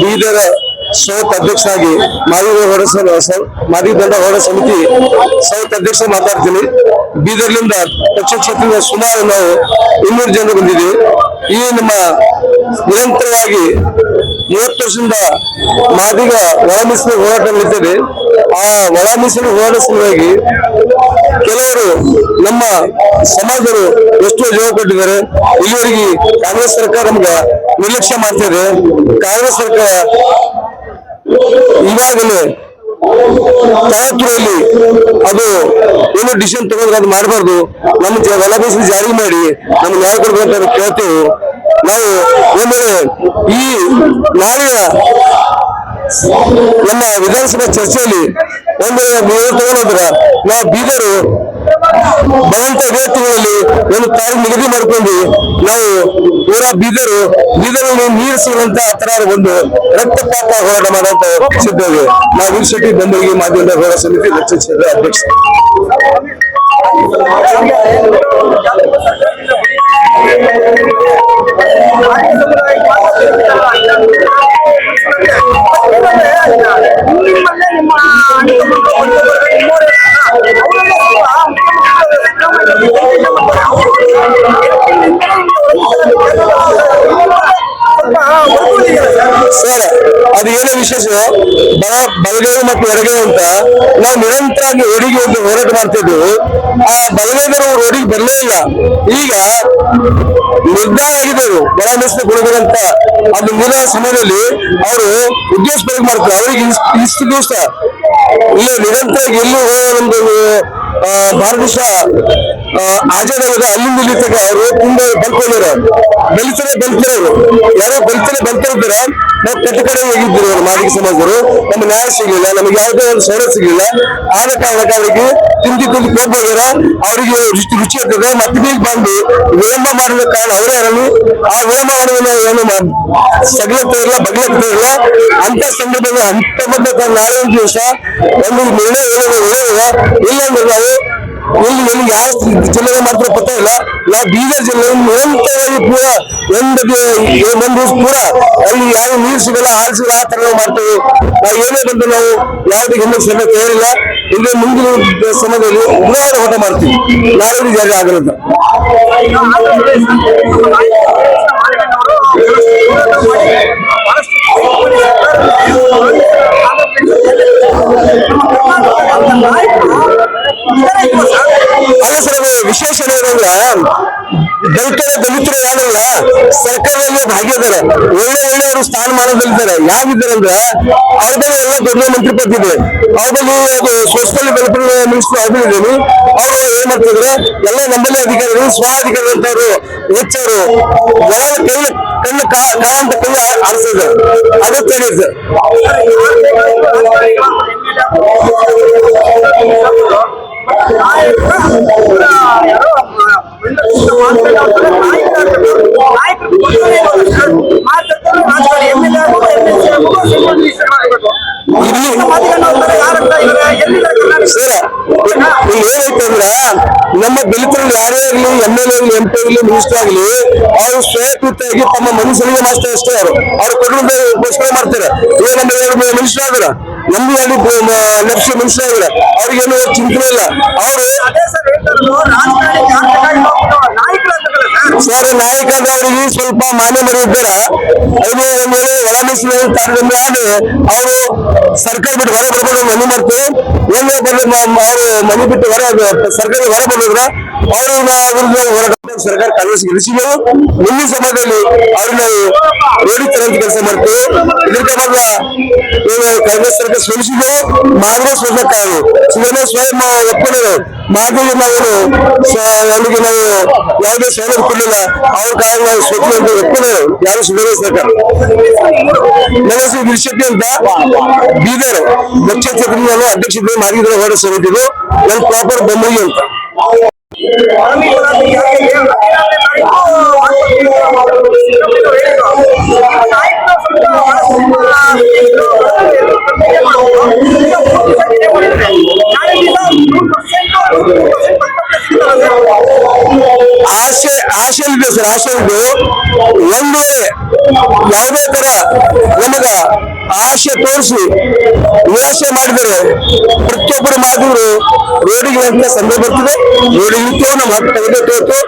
Bidar south ಅಧ್ಯಕ್ಷರಾಗಿ ಮಾದಿಗ ಮಾದಿ ದಂಡ ಹೊರ ಸಮಿತಿ ಸೌತ್ ಅಧ್ಯಕ್ಷ ಮಾತಾಡ್ತೀನಿ. ಬೀದರ್ಲಿಂದ ಪಕ್ಷ ಕ್ಷೇತ್ರದ ಸುಮಾರು ನಾವು ಇನ್ನೂರು ಜನ ಬಂದಿದ್ದೀವಿ. ಈ ನಮ್ಮ ನಿರಂತರವಾಗಿ ಮೂವತ್ತು ವರ್ಷದಿಂದ ಮಾದಿಗ ಒಳ ಹೋರಾಟ ನಡೀತದೆ. ಆ ಒಳ ಮೀಸಲು ಹೋರಾಟ ಸಲುವಾಗಿ ಕೆಲವರು ನಮ್ಮ ಸಮಾಜರು ಎಷ್ಟು ಜೀವ ಕೊಟ್ಟಿದ್ದಾರೆ. ಇಲ್ಲಿವರೆಗೆ ಕಾಂಗ್ರೆಸ್ ಸರ್ಕಾರ ನಮ್ಗೆ ನಿರ್ಲಕ್ಷ್ಯ ಮಾಡ್ತಿದೆ. ಕಾಂಗ್ರೆಸ್ ಸರ್ಕಾರ ಇವಾಗಲೇ ತರಾತುರಲ್ಲಿ ಅದು ಏನು ಡಿಸಿಷನ್ ತಗೊಂಡ್ರೆ ಅದು ಮಾಡಬಾರ್ದು. ನಮ್ಮ ಒಳ ಜಾರಿ ಮಾಡಿ ನಮ್ಗೆ ನ್ಯಾಯ ಕೊಡ್ಬೇಕು ಅಂತ ಕೇಳ್ತೇವೆ. ನಾವು ಒಂದು ಈ ನಾಳೆಯ ನಮ್ಮ ವಿಧಾನಸಭಾ ಚರ್ಚೆಯಲ್ಲಿ ಒಂದು ತಗೊಂಡ್ರ ನಾವು ಬೀದರು. ಬರುವಂತ ತಿಂಗಳಲ್ಲಿ ಒಂದು ತಾರೀಕು ನಿಗದಿ ಮಾಡ್ಕೊಂಡು ನಾವು ಪೂರಾ ಬೀದರು ಬೀದರಲ್ಲಿ ನೀರು ಸಿಗುವಂತ ತರ ಒಂದು ರಕ್ತಪಾತ ಹೋರಾಟ ಮಾಡುವಂತ ಸಿದ್ದೇವೆ ನಾವು ವೀರ್ ಶೆಟ್ಟಿ ಬೆಂಬಲಿಗೆ ಮಾಧ್ಯಮದ ಹೋರಾಟ ಸಮಿತಿ ದಕ್ಷಿಣ ಕ್ಷೇತ್ರ ಅಧ್ಯಕ್ಷ ನಿಮ್ಮಲ್ಲೇ ನಿಮ್ಮ ಸರ್, ಅದು ಏನೇ ವಿಶೇಷ, ಬಲ ಬಲಗೈ ಮತ್ತು ಎಡಗೈ ಅಂತ ನಾವು ನಿರಂತರವಾಗಿ ರೋಡಿಗೆ ಒಂದು ಹೋರಾಟ ಮಾಡ್ತಿದ್ವಿ. ಆ ಬಲಗೈದವರು ರೋಡಿಗೆ ಬರಲೇ ಇಲ್ಲ. ಈಗ ನಿರ್ಧಾರ ಆಗಿದ್ದರು ಬಡ ಮೀಸಲು ಕೊಡಬೇಕಂತ ಅದು ಮುಂದಿನ ಸಮಯದಲ್ಲಿ ಅವರು ಉದ್ಯೋಗ ಮಾಡ್ತಾರೆ. ಅವರಿಗೆ ಇಷ್ಟು ದಿವಸ ಇಲ್ಲ ನಿರಂತರವಾಗಿ ಎಲ್ಲೂ ಒಂದು ಆ, ಆಜಾದ್ ಆಗಿದೆ ಅಲ್ಲಿಂದ ಇಲ್ಲಿ ತನಕ ಅವರು ತುಂಬಾ ಬಲ್ಕೊಂಡಿರೋ ಬೆಳಿತಾರೆ ಬೆಳ್ತಾರೆ ಅವರು ಯಾರೋ ಬೆಳ್ತಾರೆ ಬೆಳ್ತಿರ್ತಾರ ನಾವು ಕೆಟ್ಟ ಕಡೆ ಹೋಗಿದ್ದೀರಿ ಅವರು ಮಾದಿಗ ಸಮಾಜರು ನಮ್ಮ ನ್ಯಾಯ ಸಿಗಲಿಲ್ಲ, ನಮಗೆ ಯಾವುದೇ ಒಂದು ಸವಲತ್ತು ಸಿಗಲಿಲ್ಲ. ಆದ ಕಾರಣಕ್ಕೆ ಅವರಿಗೆ ತಿಂದಿ ತಿಂದು ಹೋಗ್ಬೋದಾರ ಅವರಿಗೆ ರುಚಿ ರುಚಿ ಆಗ್ತದೆ. ಮತ್ತೆ ಈಗ ಬಂದು ವಿಳಂಬ ಮಾಡಿದ ಕಾರಣ ಅವರೇ ಇರಲಿ ಆ ವಿಳಂಬ ಮಾಡಿದ ಏನು ಸಗಲತ್ತ ಇಲ್ಲ ಬಗ್ಲತ್ತ ಇಲ್ಲ. ಅಂತ ಸಂದರ್ಭದಲ್ಲಿ ಹಂತ ನಾಳೆ ಒಂದು ದಿವಸ ಒಂದು ನಿರ್ಣಯ ಹೇಳೋದು ಒಳ್ಳೆಯದ? ಇಲ್ಲ ಅಂದ್ರೆ ನಾವು ಇಲ್ಲಿ ನಮ್ಗೆ ಯಾವ ಜಿಲ್ಲೆಗೆ ಮಾತ್ರ ಪತ್ತ ಇಲ್ಲ. ನಾವು ಬೀದರ್ ಜಿಲ್ಲೆ ನಿರಂತರವಾಗಿ ಪೂರ ಒಂದು ಒಂದು ಪೂರ ಅಲ್ಲಿ ಯಾವ ನೀರು ಸಿಗಲ್ಲ, ಹಾಲು ಸಿಗಲ್ಲ, ಆ ತರ ನಾವು ಮಾಡ್ತೇವೆ. ನಾವು ಏನೇ ನಾವು ಯಾವುದೇ ಹಿಂದೆ ಸಮಯ ತಯಾರಿಲ್ಲ ಇಲ್ಲಿ ಮುಂದಿನ ಸಮಯದಲ್ಲಿ ಉಗ್ರವಾದ ಹೋಟ ಮಾಡ್ತೀವಿ. ನಾಳೆ ಜಾರಿ ಆಗಲ್ಲ ಅಲ್ಲ ಸರ್ ಅದು ವಿಶೇಷ ಏನಂದ್ರೆ ದಲಿತರ ದಲಿತರು ಯಾರಲ್ಲ ಸರ್ಕಾರದಲ್ಲಿ ಭಾಗಿದ್ದಾರೆ ಒಳ್ಳೆ ಒಳ್ಳೆ ಅವರು ಸ್ಥಾನಮಾನದಲ್ಲಿದ್ದಾರೆ ಯಾವಿದ್ದಾರೆ ಅಂದ್ರೆ ಅವ್ರದಲ್ಲಿ ಎಲ್ಲ ದೊಡ್ಡ ಮಂತ್ರಿ ಪದ ಇದೆ. ಅವ್ರಲ್ಲಿ ಅದು ಸೋಷಿಯಲ್ ವೆಲ್ಫೇರ್ ಮಿನಿಸ್ಟರ್ ಅವ್ರಿದ್ದೀನಿ ಅವರು ಏನ್ ಮಾಡ್ತಿದ್ರೆ? ಎಲ್ಲ ನಮ್ಮಲ್ಲಿ ಅಧಿಕಾರಿಗಳು ಸ್ವ ಅಧಿಕಾರಿ ಅಂತವ್ರು ಹೆಚ್ಚವರು ಒಳ ಕೈ ಕಣ್ಣು ಕಾ ಕಾ ಅಂತ ಕೈ ಆರಿಸಿದ್ರು ಅದು ತಿಳಿಯುತ್ತೆ ಸರ್ ಇಲ್ಲಿ ಏನೈತೆ ಅಂದ್ರ ನಮ್ಮ ದಲಿತರಲ್ಲಿ ಯಾರೇ ಇರಲಿ, ಎಂ ಎಲ್ ಇರಲಿ, ಎಂ ಪಿ ಇರಲಿ, ಮಿನಿಸ್ಟರ್ ಆಗಲಿ, ಅವರು ಸ್ವಯಕೃತಿಯಾಗಿ ತಮ್ಮ ಮನುಷ್ಯನಿಗೆ ಮಾಡ್ತಾರೆ ಅಷ್ಟೇ ಅವರು. ಅವ್ರು ಕೊಡೋದು ಘೋಷಣೆ ಮಾಡ್ತಾರೆ. ಇವಾಗ ಮಿನಿಸ್ಟರ್ ಆದ್ರ ನಮ್ದು ಎರಡು ಲಕ್ಷ ಮನುಷ್ಯ ಆಗಿರ ಅವ್ರಿಗೇನು ಚಿಂತನೆ ಇಲ್ಲ. ಅವರು ಸರ್ ನಾಯಕ ಅವರಿಗೆ ಸ್ವಲ್ಪ ಮಾನ್ಯ ಮರೆಯಿದ್ದಾರ ಅದು ಒಂದ್ ವೇಳೆ ಒಳ ಮೀಸಲು ತಾರತಮ್ಯ ಆದ್ರೆ ಅವರು ಸರ್ಕಾರ ಬಿಟ್ಟು ಹೊರ ಬರ್ಬೋದು ಮನೆ ಮಾಡ್ತಾರೆ. ಏನು ಅವರು ಮನೆ ಬಿಟ್ಟು ಹೊರ ಸರ್ಕಾರ ಹೊರ ಬಂದಿದ್ರ ಅವರು ವಿರುದ್ಧ ಹೋರಾಟ ಸರ್ಕಾರ ಕಾಂಗ್ರೆಸ್ ಗೆಲ್ಲಿಸಿದೆವು ಮುಂದಿನ ಸಮಯದಲ್ಲಿ ಅವ್ರನ್ನ ರೋಡಿ ತರಂತ ಕೆಲಸ ಮಾಡ್ತೇವೆ. ಇದಕ್ಕೆ ಬಂದ ಕಾಂಗ್ರೆಸ್ ಸರ್ಕಾರ ಸೋಲಿಸಿದೆವು ಮಾದರಿ ಸೋಲಕ್ಕಾಗು ಇದನ್ನ ಸ್ವಯಂ ಒಪ್ಪಿದರು ಮಾಧ್ಯಮ ನಾವು ಅವರಿಗೆ ನಾವು ಯಾವುದೇ ಸೌಲಭ್ಯ ಕೊಡಲಿಲ್ಲ. ಅವ್ರ ಕಾರಣ ನಾವು ಸೋತಿ ಅಂತ ಒಪ್ಪಿದರು ಯಾರು ಸುಧಾರಣೆ ಸರ್ಕಾರ? ಹೆಸರು ವಿರ್ಶೆಟ್ಟಿ ಅಂತ ಬೀದರ್ ದಕ್ಷಿಣ ಕ್ಷೇತ್ರದ ನಾನು ಅಧ್ಯಕ್ಷತೆ ಮಾದಿಗರ ಹೋರಾಟ ಸಮಿತಿದು ನನ್ನ ಪ್ರಾಪರ್ ಬೆಂಬಲಿಗೆ ಆಸೆ ಆಶೆಯಲ್ಲಿದೆ ಸರ್ ಆಶೆಯಲ್ಲಿದ್ದು ಒಂದು ವೇಳೆ ಯಾವುದೇ ತರ ನಮಗ ಆಶೆ ತೋರಿಸಿ ನಿರಾಶೆ ಮಾಡಿದರೆ ಪ್ರತಿಯೊಬ್ಬರು ಮಾದೂರು ರೋಡಿಗೆ ಅಂತ ಸಂದೇಹ ಬರ್ತದೆ. ರೋಡಿಗೆ ನಮ್ಮ ಹಕ್ಕು ತೆಗೆದು